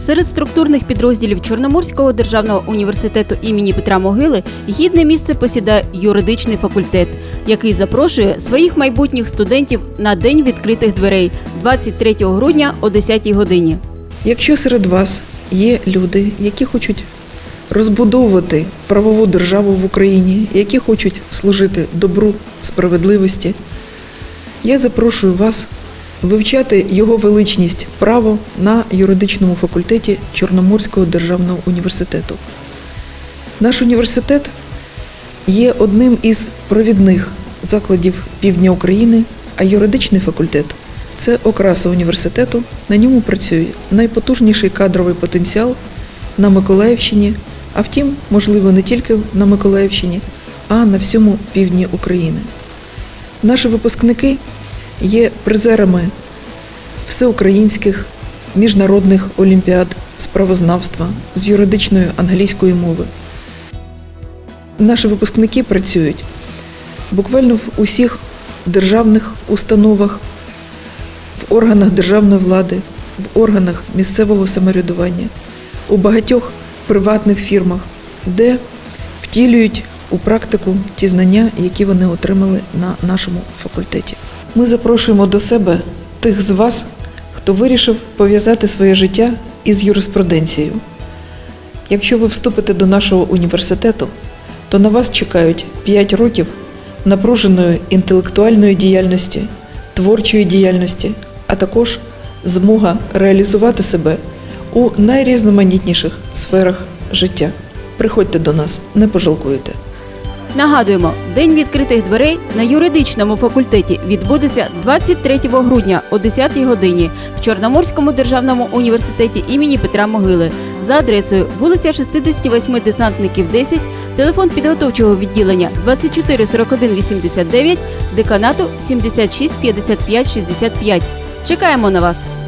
Серед структурних підрозділів Чорноморського державного університету імені Петра Могили гідне місце посідає юридичний факультет, який запрошує своїх майбутніх студентів на день відкритих дверей 23 грудня о 10 годині. Якщо серед вас є люди, які хочуть розбудовувати правову державу в Україні, які хочуть служити добру, справедливості, я запрошую вас вивчати його величність право на юридичному факультеті Чорноморського державного університету. Наш університет є одним із провідних закладів півдня України, а юридичний факультет це окраса університету. На ньому працює найпотужніший кадровий потенціал на Миколаївщині, а втім, можливо, не тільки на Миколаївщині, а на всьому півдні України. Наші випускники є призерами всеукраїнських міжнародних олімпіад з правознавства, з юридичної англійської мови. Наші випускники працюють буквально в усіх державних установах, в органах державної влади, в органах місцевого самоврядування, у багатьох приватних фірмах, де втілюють у практику ті знання, які вони отримали на нашому факультеті. Ми запрошуємо до себе тих з вас, хто вирішив пов'язати своє життя із юриспруденцією. Якщо ви вступите до нашого університету, то на вас чекають 5 років напруженої інтелектуальної діяльності, творчої діяльності, а також змога реалізувати себе у найрізноманітніших сферах життя. Приходьте до нас, не пожалкуєте. Нагадуємо, день відкритих дверей на юридичному факультеті відбудеться 23 грудня о 10 годині в Чорноморському державному університеті імені Петра Могили за адресою вулиця 68 десантників 10, телефон підготовчого відділення 24 41 89, деканату 76 55 65. Чекаємо на вас!